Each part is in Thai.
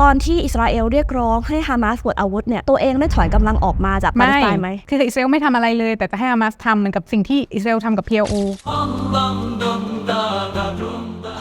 ตอนที่อิสราเอลเรียกร้องให้ฮามาสปลดอาวุธเนี่ยตัวเองได้ถอยกำลังออกมาจากปาเลสไตน์ไหมคืออิสราเอลไม่ทำอะไรเลย แต่จะให้ฮามาสทำเหมือนกับสิ่งที่อิสราเอลทำกับ PLO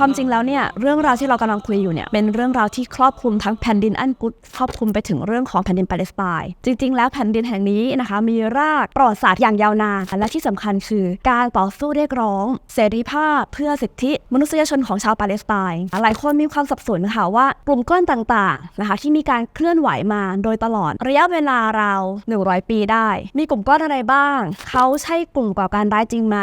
ความจริงแล้วเนี่ยเรื่องราวที่เรากำลังคุยอยู่เนี่ยเป็นเรื่องราวที่ครอบคลุมทั้งแผ่นดินอันกุดครอบคลุมไปถึงเรื่องของแผ่นดินปาเลสไตน์จริง ๆ แล้วแผ่นดินแห่งนี้นะคะมีรากประวัติศาสตร์อย่างยาวนานและที่สำคัญคือ การต่อสู้เรียกร้อง เสรีภาพ เพื่อสิทธิมนุษยชนของชาวปาเลสไตน์หลายคนมีความสับสนค่ะว่ากลุ่มก้อนต่างๆนะคะที่มีการเคลื่อนไหวมาโดยตลอดระยะเวลาราว100 ปีได้ มีกลุ่มก้อนอะไรบ้าง เขาใช่กลุ่มก่อการร้ายจริงไหม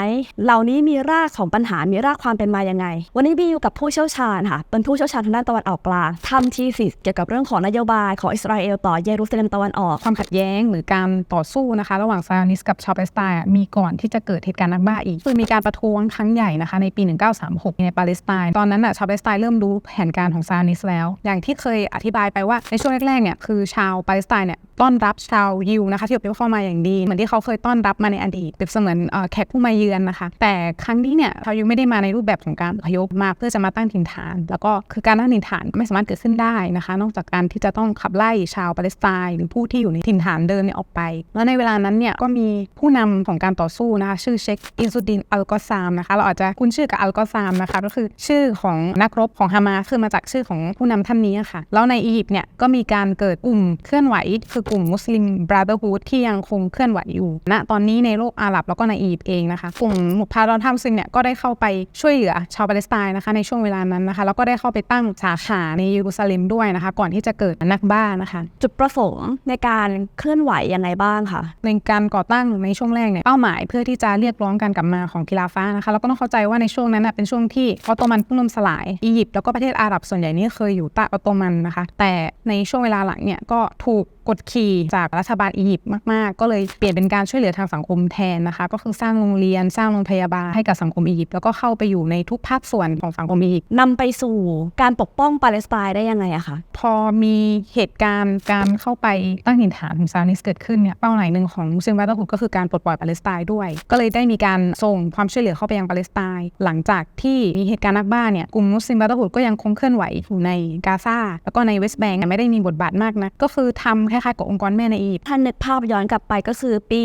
เหล่านี้มีรากของปัญหามีรากความเป็นมายังไง วันนี้บีอยู่กับผู้เชี่ยวชาญค่ะ เป็นผู้เชี่ยวชาญทางด้านตะวันออกกลางทำทีสิสเกี่ยวกับเรื่องของนโยบายของอิสราเอลต่อเยรูซาเล็มตะวันออกความขัดแย้งหรือการต่อสู้นะคะ ระหว่างซานิสกับชาวปาเลสไตน์มีก่อนที่จะเกิดเหตุการณ์นักบ้าอีก คือมีการประท้วงครั้งใหญ่นะคะในปี 1936 ในปาเลสไตน์ตอนนั้นอะชาวปาเลสไตน์เริ่มรู้แผนการของซานิสแล้ว อย่างที่เคยอธิบายไปว่าในช่วงแรกๆเนี่ยคือชาวปาเลสไตน์เนี่ยต้อนรับชาวยิวนะคะที่อพยพเข้ามาอย่างดีเหมือนที่เขาเคยต้อนรับมาในอดีตเปรียบเสมือนแขกผู้มาเยือนนะคะ แต่ครั้งนี้เนี่ยชาวยิวไม่ได้มาในรูปแบบของการอพยพมาเพื่อจะมาตั้งถิ่นฐาน แล้วก็คือการตั้งถิ่นฐานไม่สามารถเกิดขึ้นได้นะคะ นอกจากการที่จะต้องขับไล่ชาวปาเลสไตน์หรือผู้ที่อยู่ในถิ่นฐานเดิมเนี่ยออกไป แล้วในเวลานั้นเนี่ยก็มีผู้นำของการต่อสู้นะคะชื่อเชคอินซูดินอัลกอซามนะคะเราอาจจะคุ้นชื่อกับอัลกอซามนะคะก็คือชื่อของนักรบของฮามาสคือมาจากชื่อของผู้นำท่านนี้อะค่ะแล้วในอียิปต์เนี่ยก็มีการเกิดกลุ่มเคลื่อนไหว คือกลุ่มมุสลิมบราเ h อร์ o ูดที่ยังคงเคลื่อนไหวอยู่ณตอนนี้ในโลกอาหรับแล้วก็ในอียิปต์เองนะคะกลุ่มมุพาดอนทัมซิงเนี่ยก็ได้เข้าไปช่วยเหลือชาวปาเลสไตน์นะคะในช่วงเวลานั้นนะคะแล้วก็ได้เข้าไปตั้งสาขาในเยรูซาเล็มด้วยนะคะ ก่อนที่จะเกิดนักบ้านะคะ จุดประสงค์ในการเคลื่อนไหวยังไงบ้างคะในการก่อตั้งในช่วงแรกเนี่ยเป้าหมายเพื่อที่จะเรียกร้องการกลับมาของกิลาฟ้านะคะแล้วก็ต้องเข้าใจว่าในช่วงนั้นนะเป็นช่วงที่ออตโตมันเพิ่งล่มสลายอียิปต์แล้วก็ประเทศอาหรับส่วนใหญ่นี่เคยอยู่ใต้ออตโตมันนะคะ แต่ในช่วงเวลาหลังเนี่ยก็ถูกกดขี่จากรัฐบาลอียิปต์มาก ๆ ก็เลยเปลี่ยนเป็นการช่วยเหลือทางสังคมแทนนะคะ ก็คือสร้างโรงเรียนสร้างโรงพยาบาลให้กับสังคมอียิปต์แล้วก็เข้าไปอยู่ในทุกภาคส่วนของสังคมอียิปต์นำไปสู่การปกป้องปาเลสไตน์ได้ยังไงอะคะพอมีเหตุการณ์การเข้าไปตั้งถิ่นฐานของซานิสเกิดขึ้นเนี่ยเป้าหมายหนึ่งของมุสลิมบราเ h อร์ o ุดก็คือการปลดปล่อยปาเลสไตน์ด้วย ก็เลยได้มีการส่งความช่วยเหลือเข้าไปยังปาเลสไตน์หลังจากที่มีเหตุการณ์นักบ้าเนี่ยกลุ่มมุสลิมบราเ h อร์ o ุดก็ยังคงเคลื่อนไหวอยู่ในกาซาแล้วก็ในเวสต์แบงก์ไม่ได้มีบทบาทมากนะก็คือทำคล้ายๆกับองค์กรแม่ในอียิปต์ท่านนึกภาพย้อนกลับไปก็คือปี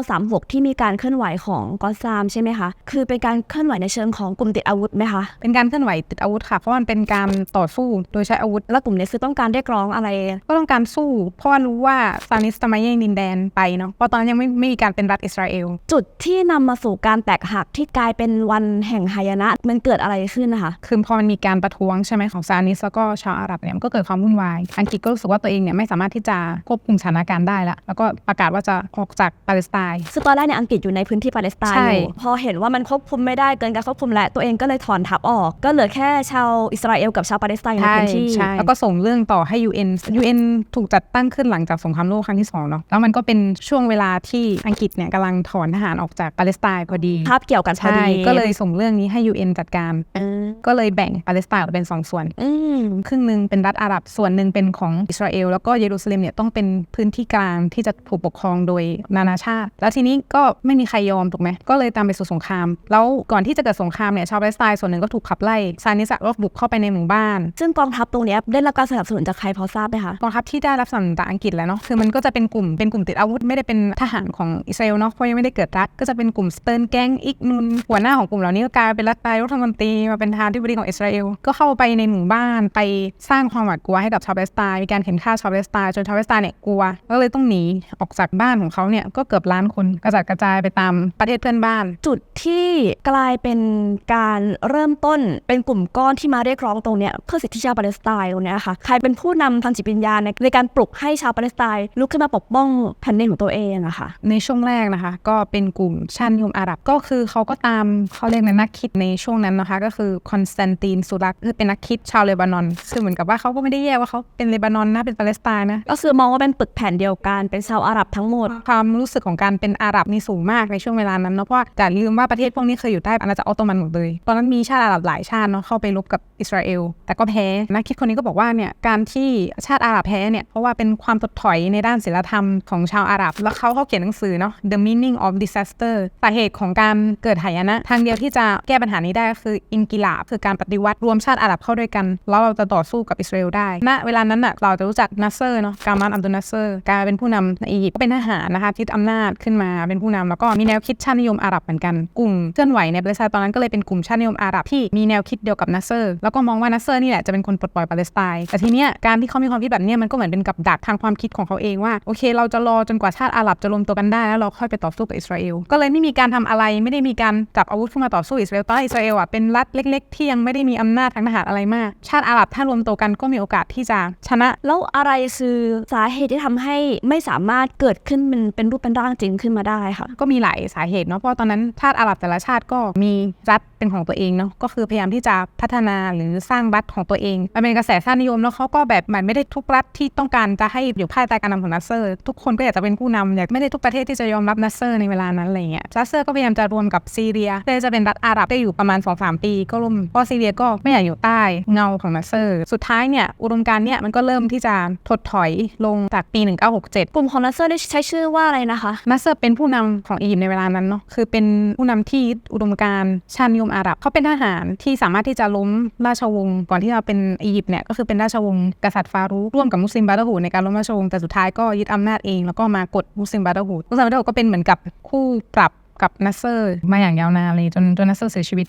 1936 ที่มีการเคลื่อนไหวของกอซามใช่ไหมคะคือเป็นการเคลื่อนไหวในเชิงของกลุ่มติดอาวุธไหมคะเป็นการเคลื่อนไหวติดอาวุธค่ะ เพราะมันเป็นการต่อสู้โดยใช้อาวุธ แล้วกลุ่มนี้คือต้องการเรียกร้องอะไร ก็ต้องการสู้ เพราะว่ารู้ว่าซานิสจะมาแย่งดินแดนไปเนาะเพราะตอนนั้นยังไม่ไม่มีการเป็นรัฐอิสราเอล จุดที่นำมาสู่การแตกหักที่กลายเป็นวันแห่งหายนะมันเกิดอะไรขึ้นนะคะ คือพอมันมีการประท้วงใช่ไหมของซานิสแล้วก็ชาวอาหรับเนี่ยมันก็เกิดความวุ่นวาย อังกฤษก็รู้สึกว่าตัวเองเนี่ยไม่สามารถที่จะควบคุมสถานการณ์ได้ละแล้วก็ประกาศว่าจะออกจากปาเลสไตน์ซึ่งตอนแรกเนี่ยอังกฤษอยู่ในพื้นที่ปาเลสไตน์ใช่อยู่พอเห็นว่ามันควบคุมไม่ได้เกินการควบคุมแล้วตัวเองก็เลยถอนทัพออกก็เหลือแค่ชาวอิสราเอลกับชาวปาเลสไตน์อยู่ในใช่พื้นที่ใช่แล้วก็ส่งเรื่องต่อให้ UN UN ถูกจัดตั้งขึ้นหลังจากสงครามโลกครั้งที่สองเนาะแล้วมันก็เป็นช่วงเวลาที่อังกฤษเนี่ยกำลังถอนทหารออกจากปาเลสไตน์พอดีภาพเกี่ยวกันพอใช่ดีก็เลยส่งเรื่องนี้ให้ UN จัดการอืมก็เลยแบ่งปาเลสไตน์ออกเป็นสองส่วนอืมครึ่งหนึ่งเป็นรัฐอาหรับส่วนหนึ่งเป็นของอิสราเอลแล้วก็เยรูซาเล็มเนี่ยต้องเป็นพื้นที่กลางที่จะถูกปกครองโดยนานาชาติ แล้วทีนี้ก็ไม่มีใครยอมถูกไหมก็เลยตามไปสู่สงคราม แล้วก่อนที่จะเกิดสงครามเนี่ยชาวปาเลสไตน์ส่วนหนึ่งก็ถูกขับไล่ซานิสะก็บุกเข้าไปในหมู่บ้าน ซึ่งกองทัพตรงเนี้ยได้รับการสนับสนุนจากใครพอทราบไหมคะกองทัพที่ได้รับสนับสนุนจากอังกฤษแหล้วเนาะคือมันก็จะเป็นกลุ่มเป็นกลุ่มติดอาวุธไม่ได้เป็นทหารของอิสราเอลเนาะเพราะยังไม่ได้เกิดรัฐก็จะเป็นกลุ่มสเติร์นแก๊งอิกนุนหัวหน้าของกลุ่มเหล่านี้ก็กลายเป็นรัฐนายกรัฐมนตรีมาเป็นทหารที่บดีของอิสราเอลก็เข้าไปในหมู่บ้านไปสร้างความหวาดกลัวให้กับชาวปาเลสไตน์มีการเข็นฆ่าชาวปาเลสไตน์จนชาวปาเลสไตน์เนี่ยกลัวก็เลยต้องหนีออกจากบ้านของเขาเนี่ยก็เกือบล้านคนกระจัดกระจายไปตามประเทศเพื่อนบ้าน จุดที่กลายเป็นการเริ่มต้นเป็นกลุ่มก้อนที่มาเรียกร้องตรงเนี้ยเพื่อสิทธิชาวปาเลสไตน์ตรงเนี้ยค่ะใครเป็นผู้นำทางจิตวิญญาณในในการปลุกให้ชาวปาเลสไตน์ลุกขึ้นมาปกป้องแผ่นดินของตัวเองอะค่ะในช่วงแรกนะคะ ก็เป็นกลุ่มชาตินิยมอาหรับก็คือเขาก็ตามเขาเรียกในนักคิดในช่วงนั้นนะคะ ก็คือคอนสแตนตินสุรักคือเป็นนักคิดชาวเลบานอนคือเหมือนกับว่าเขาก็ไม่ได้แยกว่าเขาเป็นเลบานอนนะเป็นปาเลสไตน์นะก็คือมองว่าเป็นปึกแผ่นเดียวกันเป็นชาวอาหรับทั้งหมด ความรู้สึกของการเป็นอาหรับนี่สูงมากในช่วงเวลานั้นเนาะเพราะว่าอย่าลืมว่าประเทศพวกนี้เคยอยู่ใต้อาณาจักรออตโตมันหมดเลยตอนนั้นมีชาติอาหรับหลายชาติเนาะเข้าไปรบกับอิสราเอล แต่ก็แพ้นักคิดคนนี้ก็บอกว่าเนี่ยการที่ชาติอาหรับแพ้เนี่ยเพราะว่าเป็นความถดถอยในด้านศิลธรรมของชาวอาหรับ แล้วเขาเขาเขียนหนังสือเนาะ The Meaning of Disaster สาเหตุของการเกิดหายนะทางเดียวที่จะแก้ปัญหานี้ได้ก็คืออินกิลาบคือการปฏิวัติรวมชาติอาหรับเข้าด้วยกัน แล้วเราจะต่อสู้กับอิสราเอลได้ณเวลานั้นน่ะเราจะรู้จักนัสเซอร์เนาะกามันอับดุลนัสเซอร์กลายเป็นผู้นำในอียิปต์ก็เป็นทหารนะคะยึดอำนาจขึ้นมาเป็นผู้นำแล้วก็มีแนวคิดชาตินิยมอาหรับเหมือนกันกลุ่มเคลื่อนไหวในปาเลสไตน์ตอนนั้นก็เลยเป็นกลุ่มชาตินิยมอาหรับที่มีแนวคิดเดียวกับนัสเซอร์ แล้วก็มองว่านัสเซอร์นี่แหละจะเป็นคนปลดปล่อยปาเลสไตน์แต่ทีเนี้ยการที่เขามีความคิดแบบเนี้ยมันก็เหมือนเป็นกับดักทางความคิดของเขาเองว่าโอเค เราจะรอจนกว่าชาติอาหรับจะรวมตัวกันได้แล้วเราค่อยไปต่อสู้กับอิสราเอลก็เลยไม่มีการทำอะไรไม่ได้มีการจับอาวุธขึ้นมาต่อสู้อิสราเอลตอนอิสราเอลอะเป็นรัฐเล็ก ๆ ที่ยังไม่ได้มีอำนาจทางทหารอะไรมาก ชาติอาหรับถ้ารวมตัวกันก็มีโอกาสที่จะชนะ แล้วอะไรคือสาเหตุที่ทำให้ไม่สามารถเกิดขึ้นเป็นเป็นรูปเป็นร่างจริงขึ้นมาได้ค่ะก็มีหลายสาเหตุเนาะเพราะตอนนั้นชาติอาหรับแต่ละชาติก็มีรัฐเป็นของตัวเองเนาะก็คือพยายามที่จะพัฒนาหรือสร้างรัฐของตัวเองมันเป็นกระแสชาตินิยมแล้วเขาก็แบบมันไม่ได้ทุกรัฐที่ต้องการจะให้อยู่ภายใต้การนำของนัสเซอร์ ทุกคนก็อยากจะเป็นผู้นำอยากไม่ได้ทุกประเทศที่จะยอมรับนัสเซอร์ในเวลานั้นอะไรเงี้ยนัสเซอร์ก็พยายามจะรวมกับซีเรียเพื่อจะเป็นรัฐอาหรับได้อยู่ประมาณ 2-3 ปี ก็ล่มเพราะซีเรียก็ไม่อยากอยู่ใต้เงาของนัสเซอร์ สุดท้ายเนี่ยอุดมการณ์เนี่ยมันก็เริ่มที่จะถดถอยลงจากปี 1967 กลุ่มของนัสเซอร์นี่ใช้ชื่อว่าอะไรนะคะนัสเซอร์เป็นผู้นำของอียิปต์ในเวลานั้นเนาะคือเป็นผู้นำที่ยึดอุดมการณ์ชาตินิยมอาหรับเขาเป็นทหารที่สามารถที่จะล้มราชวงศ์ก่อนที่จะเป็นอียิปต์เนี่ยก็คือเป็นราชวงศ์กษัตริย์ฟารุร่วมกับมุสลิมบาตาหูในการล้มราชวงศ์แต่สุดท้ายก็ยึดอำนาจเองแล้วก็มากดมุสลิมบาตาหูมุสลิมบาตาหูก็เป็นเหมือนกับคู่ปรับกับนัสเซอร์ มาอย่างยาวนานเลยจนจนนัสเซอร์เสียชีวิต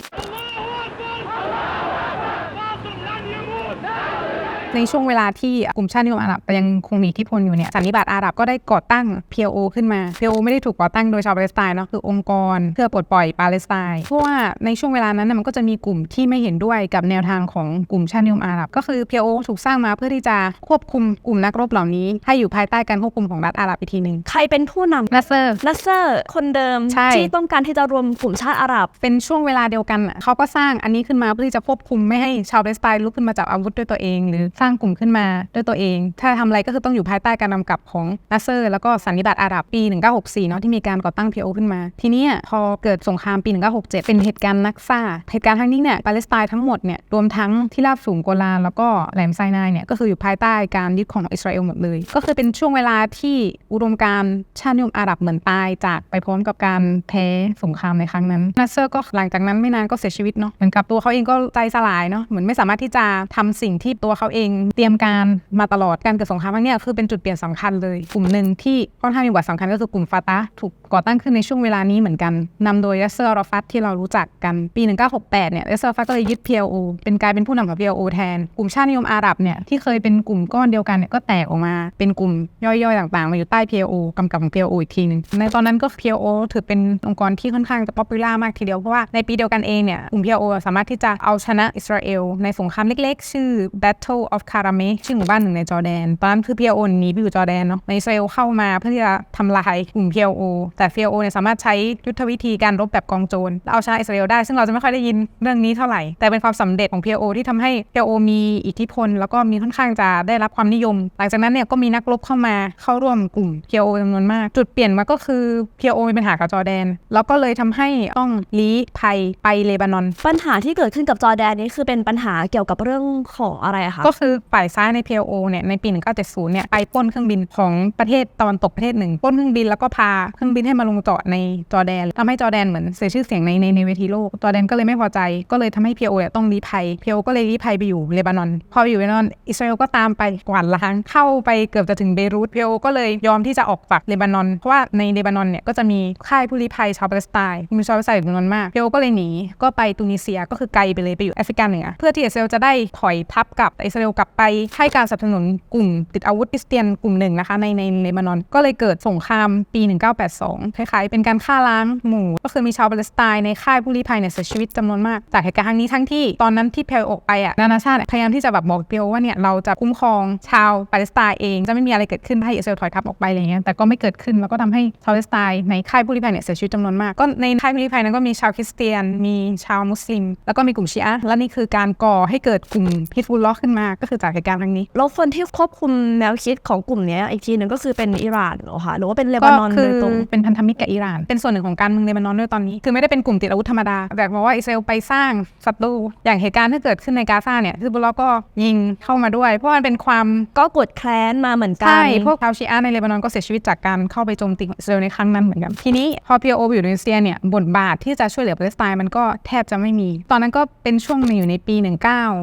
ในช่วงเวลาที่กลุ่มชาตินิยมอาหรับยังคงมีอิทธิพลอยู่เนี่ยสันนิบาตอาหรับก็ได้ก่อตั้ง PLO ขึ้นมา PLO ไม่ได้ถูกก่อตั้งโดยชาวปาเลสไตน์เนาะคือองค์กรเพื่อปลดปล่อยปาเลสไตน์เพราะว่าในช่วงเวลานั้นนะมันก็จะมีกลุ่มที่ไม่เห็นด้วยกับแนวทางของกลุ่มชาตินิยมอาหรับ ก็คือ PLO ถูกสร้างมาเพื่อที่จะควบคุมกลุ่มนักรบเหล่านี้ ให้อยู่ภายใต้การควบคุมของรัฐอาหรับอีกทีหนึ่งใครเป็นผู้นำนัสเซอร์นัสเซอร์คนเดิมใช่ที่ต้องการที่จะรวมกลุ่มชาติอาหรับ เป็นช่วงเวลาเดียวกันน่ะเขาก็สร้างอันนี้ขึ้นมาเพื่อที่จะควบคุมไม่ให้ชาวปาเลสไตน์ลุกขึ้นมาจับอาวุธด้วยตัวเองหรือสร้างกลุ่มขึ้นมาด้วยตัวเอง ถ้าทำอะไรก็คือต้องอยู่ภายใต้การนำกับของนัสเซอร์ แล้วก็สันนิบาตอาหรับปี 1964 เนาะที่มีการก่อตั้ง PLO ขึ้นมา ทีนี้พอเกิดสงครามปี 1967 เป็นเหตุการณ์นักซ่า เหตุการณ์ครั้งนี้เนี่ยปาเลสไตน์ทั้งหมดเนี่ยรวมทั้งที่ราบสูงโกลาแล้วก็แหลมไซนายเนี่ยก็คืออยู่ภายใต้การยึดของอิสราเอลหมดเลย ก็คือเป็นช่วงเวลาที่อุดมการชาตินิยมอาหรับเหมือนตายจากไปพร้อมกับการแพ้สงครามในครั้งนั้นนัสเซอร์ก็หลังจากนั้นไม่นานก็เสียชีวิตเนาะเหมือนกับตัวเขาเองก็ใจสลายเนาะเหมือนไม่สามารถที่จะทำสิ่งที่ตัวเขาเองเตรียมการมาตลอดการเกิดสงครามครั้งนี้คือเป็นจุดเปลี่ยนสำคัญเลยกลุ่มหนึ่งที่ค่อนข้างมีบทสำคัญก็คือกลุ่มฟาตาถูกก่อตั้งขึ้นในช่วงเวลานี้เหมือนกันนำโดยยัสเซอร์ราฟัตที่เรารู้จักกันปี 1968 เนี่ยยัสเซอร์ฟัตก็เลยยึด PLO เป็นกลายเป็นผู้นำของ PLO แทน กลุ่มชาตินิยมอาหรับเนี่ยที่เคยเป็นกลุ่มก้อนเดียวกันเนี่ยก็แตกออกมาเป็นกลุ่มย่อยๆต่างๆมาอยู่ใต้ PLO กำกับของ PLO อีกทีหนึงในตอนนั้นก็ PLO ถือเป็นองค์กรที่ค่อนข้างจะป๊อปปูล่ามากทีเดียวเพราะว่าในปีเดียวกันเองเนี่ยกลุ่ม PLO สามารถที่จะเอาชนะอิสราเอลในสงครามเล็กๆ ชื่อ Battle of Karame ชื่อหมู่บ้านหนึ่งในจอร์แดน ตอนนั้นคือ PLO หนีไปอยู่จอร์แดนเนาะในอิสราเอลเข้ามาเพื่อที่จะทำลายกลุ่ม PLO แต่ PLO เนี่ยสามารถใช้ยุทธวิธีการรบแบบกองโจรแล้วเอาชนะอิสราเอลได้ ซึ่งเราจะไม่ค่อยได้ยินเรื่องนี้เท่าไหร่ แต่เป็นความสำเร็จของ PLO ที่ทำให้ PLO มีอิทธิพล แล้วก็มีค่อนข้างจะได้รับความนิยม หลังจากนั้นเนี่ยก็มีนักรบเข้ามาเข้าร่วมกลุ่ม PLO จำนวนมาก จุดเปลี่ยนมาก็คือ PLO มีปัญหากับจอร์แดน แล้วก็เลยทำให้ต้องลี้ภัยไปเลบานอน ปัญหาที่เกิดขึ้นกับจอร์แดนนี่คือเป็นปัญหาเกี่ยวกับเรื่องของอะไรอะคะก็คืือฝ่ายซ้ายใน PLO เนี่ยในปี 1970 เนี่ยไปปล้นเครื่องบินของประเทศตะวันตกประเทศหนึ่งปล้นเครื่องบินแล้วก็พาเครื่องบินให้มาลงจอดในจอแดนทำให้จอแดนเหมือนเสียชื่อเสียงในในในเวทีโลก จอแดนก็เลยไม่พอใจก็เลยทำให้ PLO เนี่ยต้องลี้ภัย PLO ก็เลยลี้ภัยไปอยู่เลบานอน พอไปอยู่เลบานอนอิสราเอลก็ตามไปกวาดล้างเข้าไปเกือบจะถึงเบรุต PLO ก็เลยยอมที่จะออกจากเลบานอนเพราะว่าในเลบานอนเนี่ยก็จะมีค่ายผู้ลี้ภัยชาวปาเลสไตน์มีชาวปาเลสไตน์อยู่จำนวนมาก PLO ก็เลยหนีก็ไปตุนิเซียก็คือไกลไปเลยไปอยู่แอฟริกาเหนือเพื่อที่อิสราเอลจะได้ถอยทัพกลับอิสราเอลกลับไปให้การสนับสนุนกลุ่มติดอาวุธคริสเตียนกลุ่มหนึ่งนะคะในในเลบานอน ก็เลยเกิดสงครามปี 1982 คล้ายๆ เป็นการฆ่าล้างหมู่ ก็คือมีชาวปาเลสไตน์ในค่ายผู้ลี้ภัยเนี่ยเสียชีวิตจำนวนมาก จากเหตุการณ์ครั้งนี้ทั้งที่ตอนนั้นที่เพลออกไปอะนานาชาติพยายามที่จะแบบบอกเปียวว่าเนี่ยเราจะคุ้มครองชาวปาเลสไตน์เองจะไม่มีอะไรเกิดขึ้นให้อิสราเอลถอยทัพออกไปอะไรเงี้ยแต่ก็ไม่เกิดขึ้นแล้วก็ทำให้ชาวปาเลสไตน์ในค่ายผู้ลี้ภัยเนี่ยเสียชีวิตจำนวนมากก็ในค่ายผู้ลี้ภัยนั้นก็มีชาวคริสเตียน มีชาวมุสลิม แล้วก็มีกลุ่มชีอะห์และนี่คือการก่อให้เกิดกลุ่มฮิซบุลลอฮ์ขึ้นมาก็ก็คือจากเหตุการณ์ครั้งนี้แล้วคนที่ควบคุมแนวคิดของกลุ่มเนี้ยอีกทีหนึ่งก็คือเป็นอิหร่านเหรอคะหรือว่าเป็นเลก็บานอนคืโดอยตรงเป็นพันธมิตรกับอิหร่าน เป็นส่วนหนึ่งของการเมืองเลบานอนด้วยตอนนี้ คือไม่ได้เป็นกลุ่มติดอาวุธธรรมดา แต่บอกว่าอิสราเอลไปสร้างศัตรูอย่างเหตุการณ์ที่เกิดขึ้นในกาซาเนี่ยฮิซบุลลอฮ์ก็ยิงเข้ามาด้วย เพราะมันเป็นความก็กดแคลนมาเหมือนกัใช่นพวกชาวชีอะห์ในเลบานอนก็เสียชีวิตจากการเข้าไปโจมตีของอิสราเอลในครั้งนั้นเหมือนกันทีนี้พอ PLO อยู่ในอินโดนีเซียเนี่ยบทบาทที่จะช่วยเหลือปาเลสไตน์มันก็แทบจะไม่มี ตอนนั้นก็เป็นช่วงหนึ่งอยู่ในปี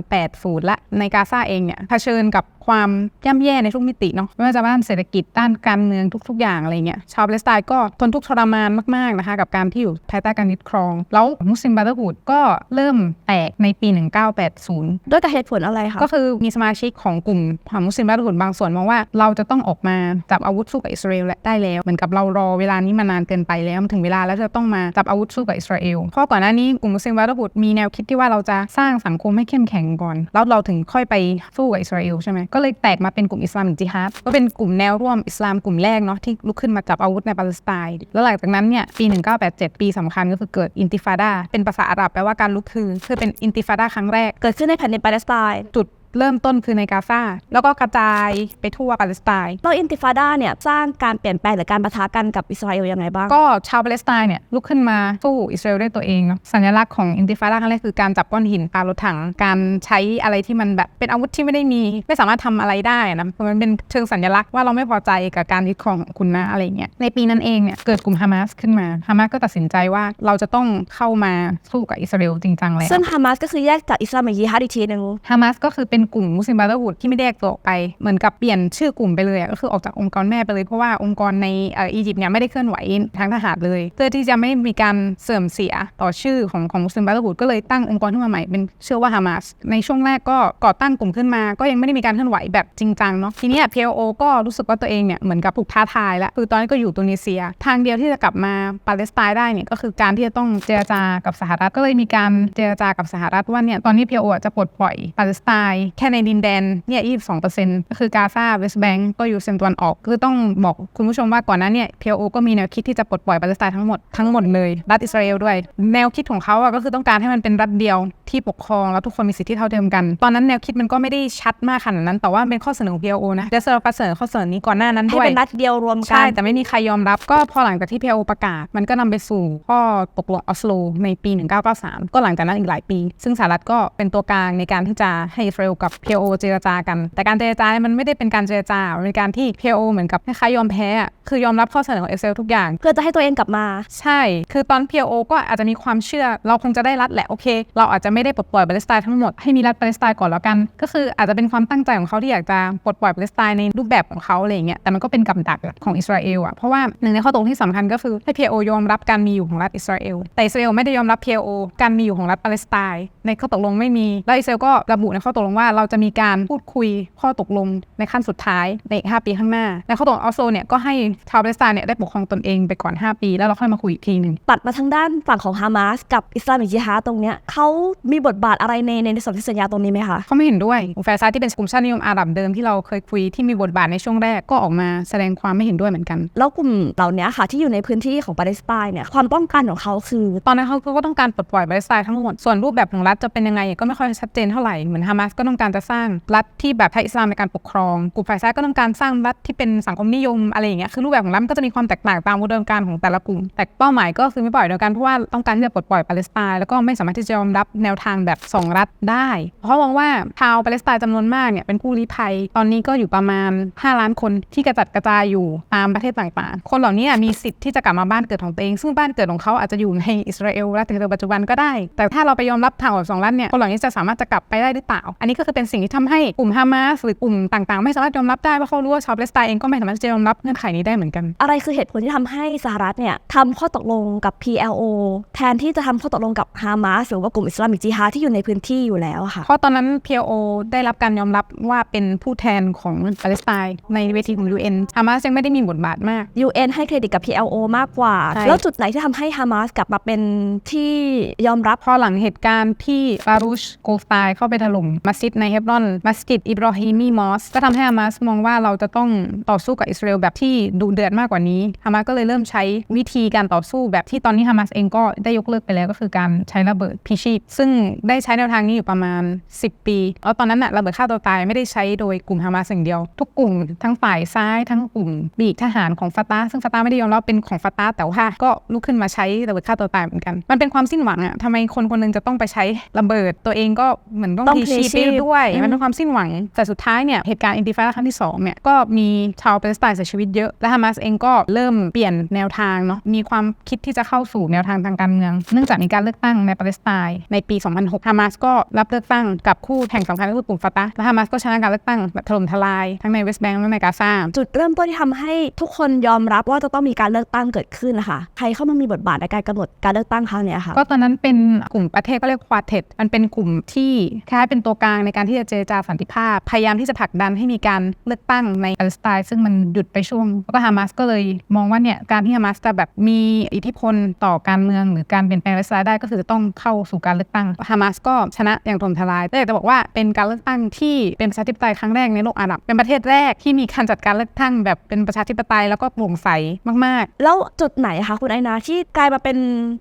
1980ละในกาซาเเองเนี่ยเผชิญกับความย่ำแย่ในทุกมิติเนาะไม่ว่าจะด้านเศรษฐกิจด้านการเมืองทุก ๆ อย่างอะไรเงี้ยชาวปาเลสไตน์ก็ทนทุกข์ทรมานมากๆนะคะกับการที่อยู่ภายใต้การยึดครอง แล้วมุสลิมบราเธอร์ฮูดก็เริ่มแตกในปี 1980 ด้วยกับเหตุผลอะไรคะก็คือมีสมาชิกของกลุ่มของมุสลิมบราเธอร์ฮูดบางส่วนมองว่าเราจะต้องออกมาจับอาวุธสู้กับอิสราเอลและได้แล้ว เหมือนกับเรารอเวลานี้มานานเกินไปแล้วมันถึงเวลาแล้วจะต้องมาจับอาวุธสู้กับอิสราเอลเพราะก่อนหน้านี้กลุ่มมุสลิมบราเธอร์ฮูดมีแนวคิดที่ว่าเราจะสร้างสังคมให้เข้มแข็งก่อนแล้วเราถึงค่อยไปสู้กับอิสราเอลใช่ไหมก็เลยแตกมาเป็นกลุ่มอิสลามจิฮัดก็เป็นกลุ่มแนวร่วมอิสลามกลุ่มแรกเนาะที่ลุกขึ้นมาจับอาวุธในปาเลสไตน์แล้วหลังจากนั้นเนี่ยปี 1987 ปีสำคัญก็คือเกิดอินติฟาดาเป็นภาษาอาหรับแปลว่าการลุกคือคือเป็นอินติฟาดาครั้งแรกเกิดขึ้นในแผ่นดินปาเลสไตน์จุด เริ่มต้นคือในกาซาแล้วก็กระจายไปทั่วปาเลสไตน์แล้วอินติฟาดาเนี่ยสร้างการเปลี่ยนแปลงหรือการปะทะกันกับอิสราเอลยังไงบ้าง ก็ชาวปาเลสไตน์เนี่ยลุกขึ้นมาสู้อิสราเอลด้วยตัวเองเนอะสัญลักษณ์ของอินติฟาดาครั้งแรกคือการจับก้อนหินปารถถังการใช้อะไรที่มันแบบเป็นอาวุธที่ไม่ได้มี ไม่สามารถทำอะไรได้อะนะมันเป็นเชิงสัญลักษณ์ว่าเราไม่พอใจกับการยึดครองของคุณนะอะไรเงี้ยในปีนั้นเองเนี่ยเกิดกลุ่มฮามาสขึ้นมาฮามาสก็ตัดสินใจว่าเราจะต้องเข้ามาสู้กับอิสราเอลจริงจังแล้วซึ่งฮามาสก็คือแยกจากอิสลามยิฮัดอีกทีหนึงฮามาสก็คือเป็นกลุ่มมุสลิมบราเธอร์ฮูดที่ไม่ได้แยกตัวออกไปเหมือนกับเปลี่ยนชื่อกลุ่มไปเลยก็คือออกจากองค์กรแม่ไปเลยเพราะว่าองค์กรในอ,อียิปต์เนี่ยไม่ได้เคลื่อนไหวทางทหารเลย เพื่อที่จะไม่มีการเสื่อมเสียต่อชื่อของของมุสลิมบราเธอร์ฮูดก็เลยตั้งองค์กรขึ้นมาใหม่เป็นชื่อว่าฮามาสในช่วงแรกก็ก่อตั้งกลุ่มขึ้นมา ก็ยังไม่ได้มีการเคลื่อนไหวแบบจริงจังเนาะทีนี้ PLO ก็รู้สึกว่าตัวเองเนี่ยเหมือนกับถูกท้าทายแล้วคือตอนนี้ก็อยู่ตุนิเซีย ทางเดียวที่จะกลับมาปาเลสไตน์ได้เนี่ยก็คือการที่จะต้องเจรจากับสหรัฐก็เลยมีการเจรจากับสหรัฐว่าเนี่ยตอนนี้ PLO จะปลดปล่อยปาเลสไตน์แค่ในดินแดนเนี่ย22%ก็คือกาซาเวสต์แบงก์ก็อยู่เซนตะวันออกคือต้องบอกคุณผู้ชมว่าก่อนหน้าเนี่ย PLO ก็มีแนวคิดที่จะปลดปล่อยปาเลสไตน์ทั้งหมดทั้งหมดเลยรัฐอิสราเอลด้วย แนวคิดของเขาอะก็คือต้องการให้มันเป็นรัฐเดียวที่ปกครองแล้วทุกคนมีสิทธิเท่าเทียมกัน ตอนนั้นแนวคิดมันก็ไม่ได้ชัดมากขนาดนั้น แต่ว่าเป็นข้อเสนอของ PLO นะเดซเซอร์เสนอข้อเสนอนี้ก่อนหน้านั้นให้ด้วยเป็นรัฐเดียวรวมกัใช่นแต่ไม่มีใครยอมรับก็พอหลังจากที่ PLO ประกาศ มันก็นำไปสู่ข้อตกลงออสโลในปี 1993 ก็หลังจากนั้นอีกหลายปี ซึ่งสหรัฐก็เป็นตัวกลางในการที่จะให้อิสราเอลกับ PLO เจรจากัน แต่การเจรจามันไม่ได้เป็นการเจรจามันเป็นการที่ PLO เหมือนกับคล้ายๆยอมแพ้อะคือยอมรับข้อเสนอของอิสราเอลทุกอย่าง เพื่อจะให้ตัวเองกลับมา ใช่ คือตอน PLO ก็อาจจะมีความเชื่อ เราคงจะได้รัฐแหละ โอเค เราอาจจะไม่ได้ปลดปล่อยปาเลสไตน์ทั้งหมด ให้มีรัฐปาเลสไตน์ก่อนแล้วกัน ก็คืออาจจะเป็นความตั้งใจของเขาที่อยากจะปลดปล่อยปาเลสไตน์ในรูปแบบของเขาอะไรอย่างเงี้ย แต่มันก็เป็นกับดักของอิสราเอลอะเพราะว่าหนึ่งในข้อตกลงที่สำคัญก็คือให้ PLO ยอมรับการมีอยู่ของรัฐอิสราเอล แต่อิสราเอลไม่ได้ยอมรับ PLO การมีอยู่ของรัฐปาเลสไตน์ ในข้อตกลงไม่มี แล้วอิสราเอลก็ระบุในข้อตกลงว่าเราจะมีการพูดคุยข้อตกลงในขั้นสุดท้ายในอีก 5 ปีข้างหน้าในข้อตกลงออสโลเนี่ยก็ให้ชาวปาเลสไตน์เนี่ยได้ปกครองตนเองไปก่อน 5 ปี แล้วเราค่อยมาคุยอีกทีหนึ่งตัดมาทางด้านฝั่งของฮามาสกับอิสลามยิฮัดตรงเนี้ยเขามีบทบาทอะไรในในสนธิสัญญาตรงนี้ไหมคะเขาไม่เห็นด้วยกลุ่มแฟร์ไซด์ที่เป็นกลุ่มชาตินิยมอาหรับเดิมที่เราเคยคุยที่มีบทบาทในช่วงแรกก็ออกมาแสดงความไม่เห็นด้วยเหมือนกัน แล้วกลุ่มเหล่านี้ค่ะที่อยู่ในพื้นที่ของปาเลสไตน์เนี่ยความต้องการของเขาคือ ตอนนั้นเขาก็ต้องการปลดปล่อยปาเลสไตน์ทั้งหมดส่วนรูปแบบของรัฐจะเป็นยังไงก็ไม่ค่อยชัดเจนเท่าไหร่เหมือนฮามาสก็ต้องการจะสร้างรัฐที่แบบใช้อิสลามในการปกครอง กลุ่มฝ่ายซ้ายก็ต้องการสร้างรัฐที่เป็นสังคมนิยมอะไรอย่างเงี้ยคือรูปแบบของรัฐก็จะมีความแตกต่างตามอุดมการณ์ของแต่ละกลุ่ม แต่เป้าหมายก็คือไม่ปล่อยเดียวกันเพราะว่าต้องการที่จะปลดปล่อยปาเลสไตน์แล้วก็ไม่สามารถที่จะยอมรับแนวทางแบบสองรัฐได้ เพราะมองว่าชาวปาเลสไตน์จำนวนมากเนี่ยเป็นผู้ลี้ภัย ตอนนี้ก็อยู่ประมาณ 5 ล้านคนที่กระจัดกระจายอยู่ตามประเทศต่างๆ คนเหล่านี้มีสิทธิ์ที่จะกลับมาบ้านเกิดของตัวเอง ซึ่งบ้านเกิดของเขาอาจจะอยู่ในอิสราเอลและถึงปัจจุบันก็ได้ แต่ถ้าเราไปยอมรับทางออกสองรัฐเนี่ยคนเหล่านี้จะสามารถจะกลับไปได้หรือเปล่า อันนี้ก็คือเป็นสิ่งที่ทำให้กลุ่มฮามาสหรือกลุ่มต่างๆ ไม่สามารถยอมรับได้เพราะเขารู้ว่าชาวปาเลสไตน์เองก็ไม่สามารถที่จะยอมรับเงื่อนไขนี้ได้เหมือนกัน อะไรคือเหตุผลที่ทำให้สหรัฐเนี่ยทำข้อตกลงกับ PLO แทนที่จะทำข้อตกลงกับฮามาสหรือว่ากลุ่มอิสลามิกจิฮาดที่อยู่ในพื้นที่อยู่แล้วอะค่ะเพราะตอนนั้น PLO ได้รับการยอมรับว่าเป็นผู้แทนของปาเลสไตน์ในเวทีของ UN ฮามาสยังไม่ได้มีบทบาทมาก UN ให้เครดิตกับ PLO มากกว่าใช่แล้วจุดไหนที่ทำให้ฮามาสกลับมาเป็นที่ยอมรับพอหลังเหตุการณ์ที่บารุชโกลสไตน์เข้าไปถล่มมัสยิดตในเฮบรอนมัสกิดอิบรอฮิมีมอสก็ทำให้ฮามาสมองว่าเราจะต้องต่อสู้กับอิสราเอลแบบที่ดุเดือดมากกว่านี้ฮามาสก็เลยเริ่มใช้วิธีการต่อสู้แบบที่ตอนนี้ฮามาสเองก็ได้ยกเลิกไปแล้วก็คือการใช้ระเบิดพิชีพ ซึ่งได้ใช้แนวทางนี้อยู่ประมาณ 10 ปีแล้วตอนนั้นน่ะระเบิดฆ่าตัวตายไม่ได้ใช้โดยกลุ่มฮามาสอย่างเดียว ทุกกลุ่มทั้งฝ่ายซ้ายทั้งกลุ่มบีกทหารของฟาตาห์ซึ่งฟาตาห์ไม่ได้ยอมรับเป็นของฟาตาห์แต่ว่าก็ลุกขึ้นมาใช้ระเบิดฆ่าตัวตายเหมือนกัน มันเป็นความสิ้นหวังอะทำไมคนคนหนึงจะต้องไปใช้ระเบิดตัวเองก็เหมือนต้องต้องพลีชีพพลีชีพไปด้วยอืมมันเป็นความสิ้นหวัง แต่สุดท้ายเนี่ยเหตุการณ์อินติฟาดาครั้งที่สองเนี่ยก็มีชาวปาเลสไตน์เสียชีวิตเยอะ และฮามาสเองก็เริ่มเปลี่ยนแนวทางเนาะมีความคิดที่จะเข้าสู่แนวทางทางการเมือง เนื่องจากมีการเลือกตั้งในปาเลสไตน์ในปี 2006ฮามาสก็รับเลือกตั้งกับคู่แข่งสำคัญก็คือกลุ่มฟาตาห์และฮามาสก็ชนะการเลือกตั้งแบบถล่มทลายทั้งในเวสต์แบงก์และในกาซาจุดเริ่มต้นที่ทำให้ทุกคนยอมรับว่าจะต้องมีการเลือกตั้งเกิดขึ้นนะคะใครเข้ามามีบทบาทในการกำหนดการเลือกตั้งครั้งเนี้ยค่ะก็ตอนนั้นเป็นกลุ่มประเทศก็เรียกควาเทตมันเป็นกลุ่มที่คล้ายเป็นตัวกลางในการที่จะเจรจาสันติภาพ พยายามที่จะผลักดันให้มีการเลือกตั้งในปาเลสไตน์ซึ่งมันหยุดไปช่วงแล้วก็ฮามาสก็เลยมองว่าเนี่ยการที่ฮามาสจะแบบมีอิทธิพลต่อการเมือง หรือการเปลี่ยนแปลงปาเลสไตน์ได้ก็คือต้องเข้าสู่การเลือกตั้งฮามาสก็ชนะอย่างถล่มทลายแต่อยากจะบอกว่าเป็นการเลือกตั้งที่เป็นประชาธิปไตยครั้งแรกในโลกอาหรับเป็นประเทศแรกที่มีการจัดการเลือกตั้งแบบเป็นประชาธิปไตยแล้วก็โปร่งใสมากๆ แล้วจุดไหนคะคุณไอนาที่กลายมาเป็น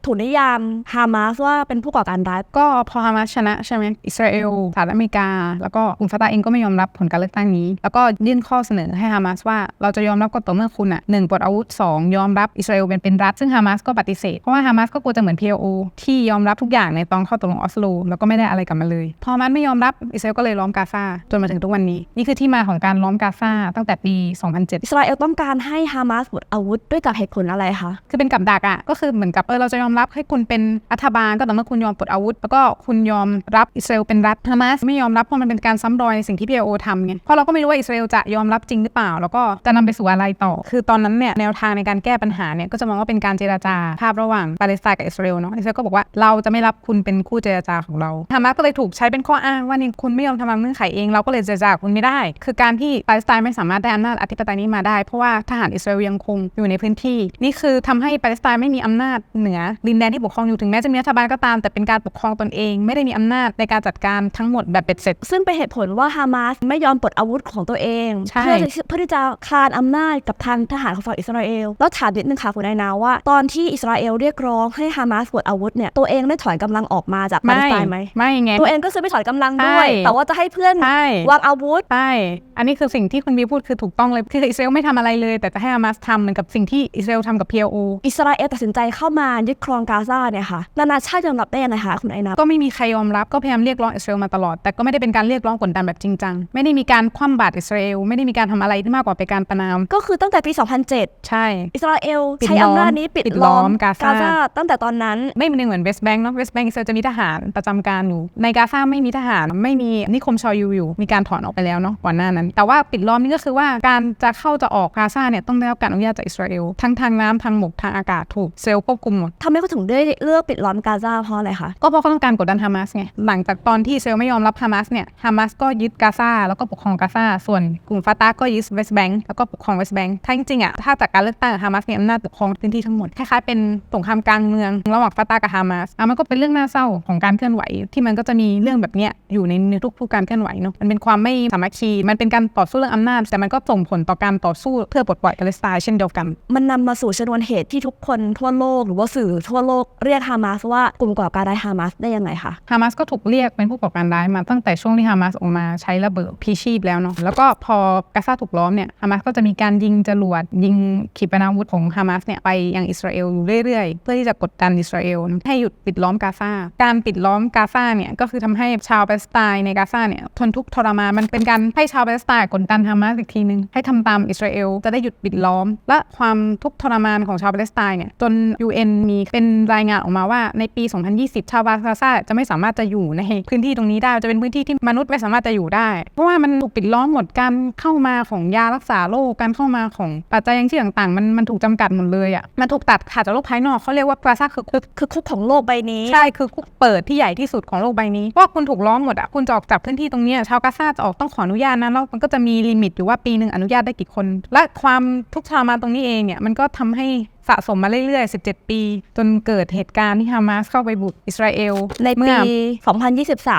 ถุนนิยามฮามาสว่าเป็นผู้ก่อการร้ายก็พอฮามาสชนะใช่ไหมอิสราเอลสหรัฐอเมริกาแล้วก็กลุ่มฟาตาห์เองก็ไม่ยอมรับผลการเลือกตั้งนี้ แล้วก็ยื่นข้อเสนอให้ฮามาสว่าเราจะยอมรับก็ต่อเมื่อคุณอะหนึ่งปลดอาวุธสองยอมรับอิสราเอลเป็นเป็นรัฐ ซึ่งฮามาสก็ปฏิเสธ เพราะว่าฮามาสก็กลัวจะเหมือน PLO ที่ยอมรับทุกอย่างในตอนข้อตกลงออสโลแล้วก็ไม่ได้อะไรกลับมาเลย พอฮามาสไม่ยอมรับอิสราเอลก็เลยล้อมกาซาจนมาถึงทุกวันนี้ นี่คือที่มาของการล้อมกาซาตั้งแต่ปี 2007 อิสราเอลต้องการให้ฮามาสหมดอาวุธด้วยกับเหตุผลอะไรคะคือเป็นกับดักอะ่ะก็คือเหมือนกับเออเราจะยอมรับให้คุณเป็นรัฐบาลก็ต่อเมื่อคุณยอมปลดอาวุธ แล้วก็คุณยอมรับอิสราเอลเป็นรัฐฮามาสไม่ยอมรับเพราะมันเป็นการซ้ำรอยในสิ่งที่ PLO ทำไงเพราะเราก็ไม่รู้ว่าอิสราเอลจะยอมรับจริงหรือเปล่า แล้วก็จะนำไปสู่อะไรต่อ คือตอนนั้นเนี่ยแนวทางในการแก้ปัญหาเนี่ยก็จะมองว่าเป็นการเจราจาภาพระหว่างปาเลสไตน์กับอิสราเอลเนาะอิสราเอลก็บอกว่าเราจะไม่รับคุณเป็นคู่เจรจาของเราฮามาสก็เลยถูกใช้เป็นข้ออ้างว่านี่คุณไม่ยอมทำตามเงื่อนไขเองเราก็เลยเจรจาคุณไม่ได้ คือการที่ปาเลสไตน์ไม่สามารถได้อำนาจอธิปไตยนี้มาได้ เพราะว่าทหารอิสราเอลยังคงอยู่ในพื้นที่ นี่คือทำให้ปาเลสไตน์ไม่มีอำนาจเหนือดินแดนที่ปกครองอยู่ถึงแม้จะมีรัฐบาลก็ตามแต่เป็นการปกครองตนเอง ไม่ได้มีอำนาจในการจัดการทั้งหมดแบบเบ็ดเสร็จ ซึ่งเป็นเหตุผลว่าฮามาสไม่ยอมปลดอาวุธของตัวเองใช่เพื่อที่เพื่อที่จะคานอำนาจกับทางทหารของฝั่งอิสราเอล แล้วถามนิดนึงค่ะคุณไอนาว่า ตอนที่อิสราเอลเรียกร้องให้ฮามาสปลดอาวุธเนี่ยตัวเองได้ถอนกำลังออกมาจากปาเลสไตน์ไหมไม่ไงตัวเองก็ซื้อไปถอนกำลังด้วยใช่แต่ว่าจะให้เพื่อนใช่วางอาวุธใช่อันนี้คือสิ่งที่คุณบีพูดคือถูกต้องเลยคืออิสราเอลไม่ทำอะไรเลย แต่จะให้ฮามาสทำเหมือนกับสิ่งที่อิสราเอลทำกับ PLO อิสราเอลตัดสินใจเข้ามายึดครองกาซาเนี่ยค่ะนานาชาติยอมรับได้ยังไงคะคุณไอนาก็ไม่มีใครยอมรับก็พยายามเรียกร้องอิสราเอลมาตลอดแต่ก็ไม่ได้เป็นการเรียกร้องกดดันแบบจริงจังไม่ได้มีการคว่ำบาตรอิสราเอลไม่ได้มีการทำอะไรที่มากกว่าเป็นการประนามก็คือตั้งแต่ปี 2007 ใช่ อิสราเอลปิดใช้ล้อมอำนาจนี้ปิดปิดล้ล้ออมมกาซาตั้งแต่ตอนนั้นไม่เหมือนเหมือนเวสต์แบงก์เนาะเวสต์แบงก์อิสราเอลจะมีทหารประจำการอยู่ในกาซาไม่มีทหารไม่มีนิคมชอยูอยู่ มีการถอนออกไปแล้วเนาะก่อนหน้านั้น แต่ว่าปิดล้อมนี่ก็คือว่าการจะเข้าจะออกกาซาเนี่ยต้องได้รับการอนุญาตจากอิสราเอลทั้งทางน้ำทางบกทางอากาศถูกเซลล์ควบคุมหมดทำไมเขาถึงได้เลือกปิดล้อมกาซาเพราะอะไรคะก็เพราะเขาต้องการกดดันฮามาสไงหลังจากตอนที่อิสราเอลไม่ยอมรับฮามาสเนี่ยฮามาสก็ยึดกาซาแล้วก็ปกครองกาซาส่วนกลุ่มฟาตาห์ก็ยึดเวสต์แบงก์แล้วก็ปกครองเวสต์แบงก์ถ้าจริงๆอะถ้าจากการเลือกตั้งฮามาสมีอำนาจปกครองพื้นที่ทั้งหมดคล้ายๆเป็นสงครามกลางเมือง ระหว่างฟาตาห์กับฮามาสอะมันก็เป็นเรื่องน่าเศร้าของการเคลื่อนไหว ที่มันก็จะมีเรื่องแบบเนี้ยอยู่ในทุกๆการเคลื่อนไหวเนาะมันเป็นความไม่สามัคคีมันเป็นการต่อสู้เรื่องอำนาจ แต่มันก็ส่งผลต่อการต่อสู้เพื่อปลดปล่อยปาเลสไตน์เช่นเดียวกัน มันนำมาสู่ชนวนเหตุที่ทุกคนทั่วโลก หรือว่าสื่อทั่วโลกเรียกฮามาสว่ากลุ่มก่อการร้ายฮามาสได้ยังไงคะฮามาสก็ถูกเรียกเป็นผู้ก่อการร้ายมาตั้งแต่ช่วงที่ฮามาสออกมาใช้ระเบิดพลีชีพแล้วเนาะแล้วก็พอกาซาถูกล้อมเนี่ยฮามาสก็จะมีการยิงจรวดยิงขีปนาวุธของฮามาสเนี่ยไปยังอิสราเอลอยู่เรื่อยๆ เพื่อที่จะกดดันอิสราเอลให้หยุดปิดล้อมกาซาการปิดล้อมกาซาเนี่ยก็คือทำให้ชาวปาเลสไตน์ในกาซาเนี่ยทนทุกข์ทรมานมันเป็นการให้ชาวปาเลสไตน์กดดันฮามาสอีกทีนึงให้ทำตามอิสราเอลจะได้หยุดปิดล้อม และความทุกข์ทรมานของชาวปาเลสไตน์เนี่ยจน UN มีเป็นรายงานออกมาว่าในปี 2020 ชาวบาซาซาจะไม่สามารถจะอยู่ในพื้นที่ตรงนี้ได้จะเป็นพื้นที่ที่มนุษย์ไม่สามารถจะอยู่ได้ เพราะว่ามันถูกปิดล้อมหมดการเข้ามาของยารักษาโรคการเข้ามาของปัจจัยยังชีพต่างๆ มันมันถูกจำกัดหมดเลยอะมันถูกตัดขาดจากโลกภายนอกเขาเรียกว่าปราซาคือคุกคือคุกของโลกใบนี้ใช่คือคุกเปิดที่ใหญ่ที่สุดของโลกใบนี้เพราะว่าคุณถูกล้อมหมดอะคุณจะออกจากพื้นที่ตรงเนี้ยชาวกาซาจะออกต้องขออนุญาตนะแล้วมันก็จะมีลิมิตอยู่ว่าปีหนึ่งอนุญาตได้กี่คน และความทุกข์ทรมานตรงนี้เองเนี่ยมันก็ทำให้ สะสมมาเรื่อยๆ 17 ปี จนเกิดเหตุการณ์ที่ฮามาสเข้าไปบุกอิสราเอลในเมื่ปีอ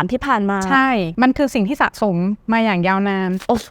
2023 ที่ผ่านมา ใช่ มันคือสิ่งที่สะสมมาอย่างยาวนาน โอ้โห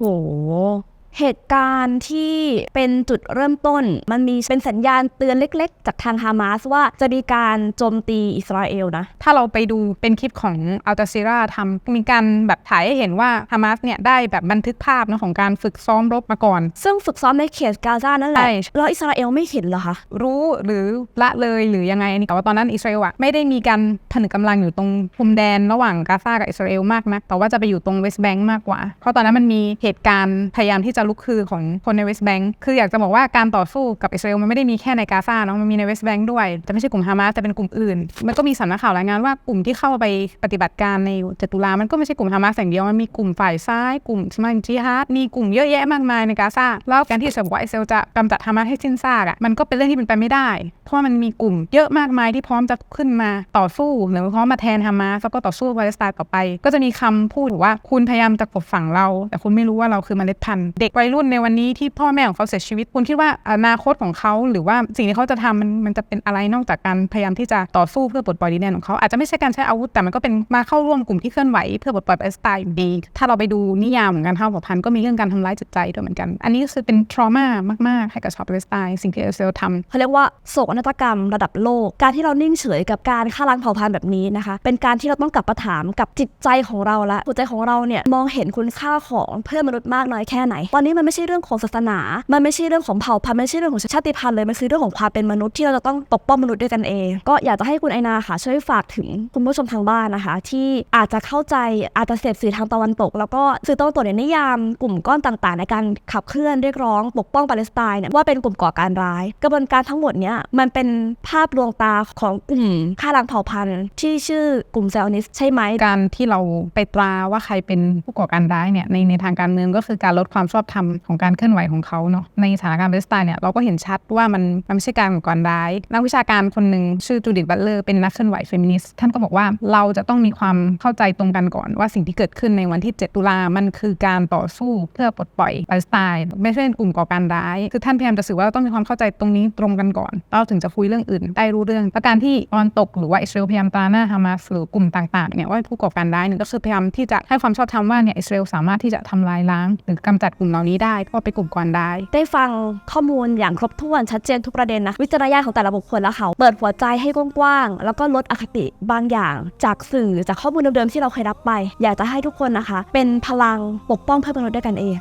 เหตุการณ์ที่เป็นจุดเริ่มต้น มันมีเป็นสัญญาณเตือนเล็กๆ จากทางฮามาสว่าจะมีการโจมตีอิสราเอลนะ ถ้าเราไปดูเป็นคลิปของอัลจ z ซีราทำมีการแบบถ่ายให้เห็นว่าฮามาสเนี่ยได้แบบบันทึกภาพนะของการฝึกซ้อมรบมาก่อน ซึ่งฝึกซ้อมในเขตกาซานั่นแหละใช่แล้วอิสราเอลไม่เห็นเหรอคะรู้หรือละเลยหรือยังไงอันนี้แต่ว่าตอนนั้นอิสราเอลอะไม่ได้มีการผนึกกำลังอยู่ตรงพรมแดนระหว่างกาซากับอิสราเอลมากนะแต่ว่าจะไปอยู่ตรงเวสต์แบงก์มากกว่า เพราะตอนนั้นมันมีเหตุการณ์พยายามที่จะลุกคือของคนในเวสต์แบงก์คืออยากจะบอกว่าการต่อสู้กับอิสราเอลมันไม่ได้มีแค่ในกาซาเนาะมันมีในเวสต์แบงก์ด้วยแต่ไม่ใช่กลุ่มฮามาสแต่เป็นกลุ่มอื่น มันก็มีสำนักข่าวรายงานว่ากลุ่มที่เข้าไปปฏิบัติการในเจตุลามันก็ไม่ใช่กลุ่มฮามาสอย่างเดียวมันมีกลุ่มฝ่ายซ้ายกลุ่มสมันจิฮาดมีกลุ่มเยอะแยะมากมายในกาซาแล้วการที่อิสราเอลบอกว่าอิสราเอลจะกำจัดฮามาสให้สิ้นซากอะมันก็เป็นเรื่องที่เป็นไปไม่ได้ เพราะมันมีกลุ่มเยอะมากมายที่พร้อมจะขึ้นมาต่อสู้หรือพร้อมมาแทนฮามาสแล้วก็ต่อสู้ปาเลสไตน์ต่อไป ก็จะมีคำพูดว่าคุณพยายามจะกบฝั่งเรา แต่คุณไม่รู้ว่าเราคือเมล็ดพันธุ์เด็กวัยรุ่นในวันนี้ที่พ่อแม่ของเขาเสียชีวิต คุณคิดว่าอนาคตของเขา หรือว่าสิ่งที่เขาจะทำมันมันจะเป็นอะไรนอกจากการพยายามที่จะต่อสู้เพื่อปลดปล่อยดินแดนของเขาอาจจะไม่ใช่การใช้อาวุธแต่มันก็เป็นมาเข้าร่วมกลุ่มที่เคลื่อนไหวเพื่อปลดปล่อยปาเลสไตน์อยู่ดี ถ้าเราไปดูนิยามของการเข้าเผ่าพันธุ์ก็มีเรื่องการทำร้ายจิตใจด้วยเหมือนกัน อันนี้คือเป็นทรมามากๆให้กับชาวปาเลสไตน์สิ่งที่เอิสราเอลทำเขาเรียกว่าโศกนาฏกรรมระดับโลก การที่เรานิ่งเฉยกับการฆ่าล้างเผ่าพันธุ์แบบนี้นะคะ เป็นการที่เราต้องกลับมาถามกับจิตใจของเราละหัวใจของเราเนี่ยมองเห็นคุณค่าของเพื่อนมนุษย์มากน้อยแค่ไหนตอนนี้มันไม่ใช่เรื่องของศาสนา มันไม่ใช่เรื่องของเผ่าพันธุ์ไม่ใช่เรื่องของชาติพันธุ์เลย มันคือเรื่องของความเป็นมนุษย์ที่เราจะต้องปกป้องมนุษย์ด้วยกันเอง ก็อยากจะให้คุณไอนาค่ะช่วยฝากถึงคุณผู้ชมทางบ้านนะคะ ที่อาจจะเข้าใจอาจจะเสพสื่อทางตะวันตก แล้วก็สื่อตะวันตกเนี่ยนิยาม กลุ่มก้อนต่างๆ ในการขับเคลื่อนเรียกร้องปกป้องปาเลสไตน์เนี่ยว่าเป็นกลุ่มก่อการร้าย กระบวนการทั้งหมดเนี่ยมันเป็นภาพลวงตาของกลุ่มฆ่าล้างเผ่าพันธุ์ที่ชื่อกลุ่มเซลนิสใช่ไหมการที่เราไปตราว่าใครเป็นผู้ก่อการร้ายเนี่ยในในทางการเมืองก็คือการลดความชอบธรรมของการเคลื่อนไหวของเขาเนาะในสถานการณ์ปาเลสไตน์เนี่ยเราก็เห็นชัดว่ามันมันไม่ใช่การก่อการร้ายนักวิชาการคนหนึ่งชื่อจูดิตบัตเลอร์เป็นนักเคลื่อนไหวเฟมินิสต์ท่านก็บอกว่าเราจะต้องมีความเข้าใจตรงกันก่อนว่าสิ่งที่เกิดขึ้นในวันที่ 7 ตุลามันคือการต่อสู้เพื่อปลดปล่อยปาเลสไตน์ไม่ใช่กลุ่มก่อการร้าย คือท่านพยายามจะสื่อว่าเราต้องมีความเข้าใจตรงนี้ตรงกันก่อน เราถึงจะคุยเรื่องอื่นได้รู้เรื่องประการที่ตอนตกหรือว่าอิสราเอลพยายามตาหน้าฮามาสหรือกลุ่มต่างๆเนี่ยว่าผู้ก่อการร้ายเนี่ยก็คือพยายามที่จะให้ความชอบธรรมว่าเนี่ยอิสราเอลสามารถที่จะทำลายล้าง หรือกำจัดกลุ่มเล่านี้ได้เพราะว่าเป็นกลุ่มก่อการร้ายได้ฟังข้อมูลอย่างครบถ้วนชัดเจนทุกประเด็นนะ วิจารณญาณของแต่ละบุคคลแล้วเขาเปิดหัวใจให้กว้างๆแล้วก็ลดอคติบางอย่าง จากสื่อจากข้อมูลเดิมๆที่เราเคยรับไป อยากจะให้ทุกคนนะคะ เป็นพลังปกป้องเพื่อนมนุษย์ด้วยกันเอง